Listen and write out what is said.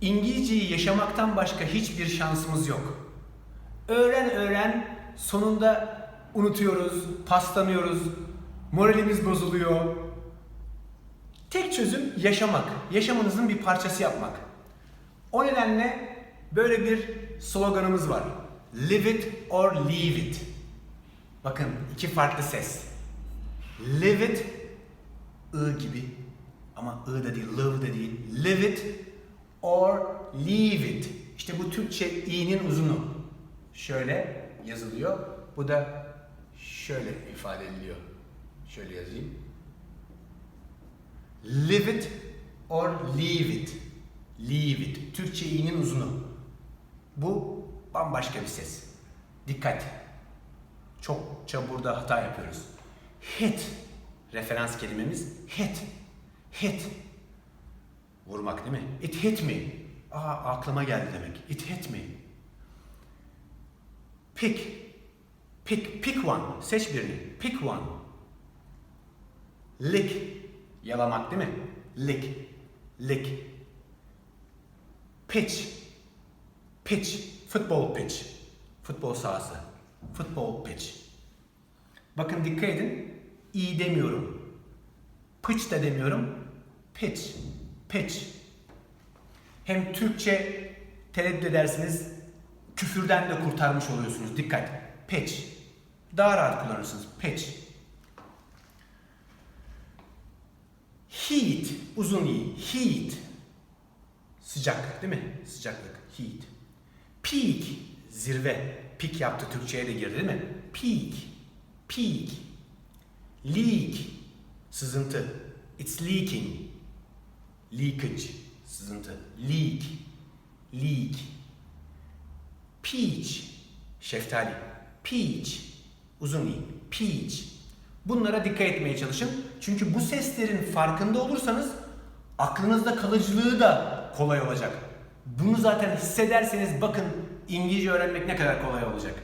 İngilizceyi yaşamaktan başka hiçbir şansımız yok. Öğren öğren sonunda unutuyoruz, paslanıyoruz, moralimiz bozuluyor. Tek çözüm yaşamak, yaşamınızın bir parçası yapmak. O nedenle böyle bir sloganımız var. Live it or leave it. Bakın iki farklı ses. Live it, ı gibi ama ı da değil, live da değil. Live it or leave it. İşte bu Türkçe i'nin uzunu. Şöyle yazılıyor. Bu da şöyle ifade ediliyor. Şöyle yazayım. Live it or leave it. Leave it. Türkçe i'nin uzunu. Bu bambaşka bir ses. Dikkat. Çokça burada hata yapıyoruz. Hit. Referans kelimemiz hit. Hit. Vurmak değil mi? It hit me. Aa aklıma geldi demek. It hit me. Pick. Pick. Pick one. Seç birini. Pick one. Lick. Yalamak değil mi? Lick. Lick. Pitch. Pitch. Futbol pitch. Futbol sahası. Futbol pitch. Bakın dikkat edin. İyi demiyorum. Pitch de demiyorum. Pitch. Pitch. Hem Türkçe tereddüt edersiniz. Küfürden de kurtarmış oluyorsunuz. Dikkat. Pitch. Daha rahat kullanırsınız. Pitch. Heat. Uzun i. Heat. Sıcak değil mi? Sıcaklık. Heat. Peak. Zirve. Peak yaptı. Türkçe'ye de girdi değil mi? Peak. Peak. Leak. Sızıntı. It's leaking. Leakage. Sızıntı. Leak. Leak. Peach. Şeftali. Peach. Uzun i. Peach. Bunlara dikkat etmeye çalışın. Çünkü bu seslerin farkında olursanız aklınızda kalıcılığı da kolay olacak. Bunu zaten hissederseniz bakın İngilizce öğrenmek ne kadar kolay olacak.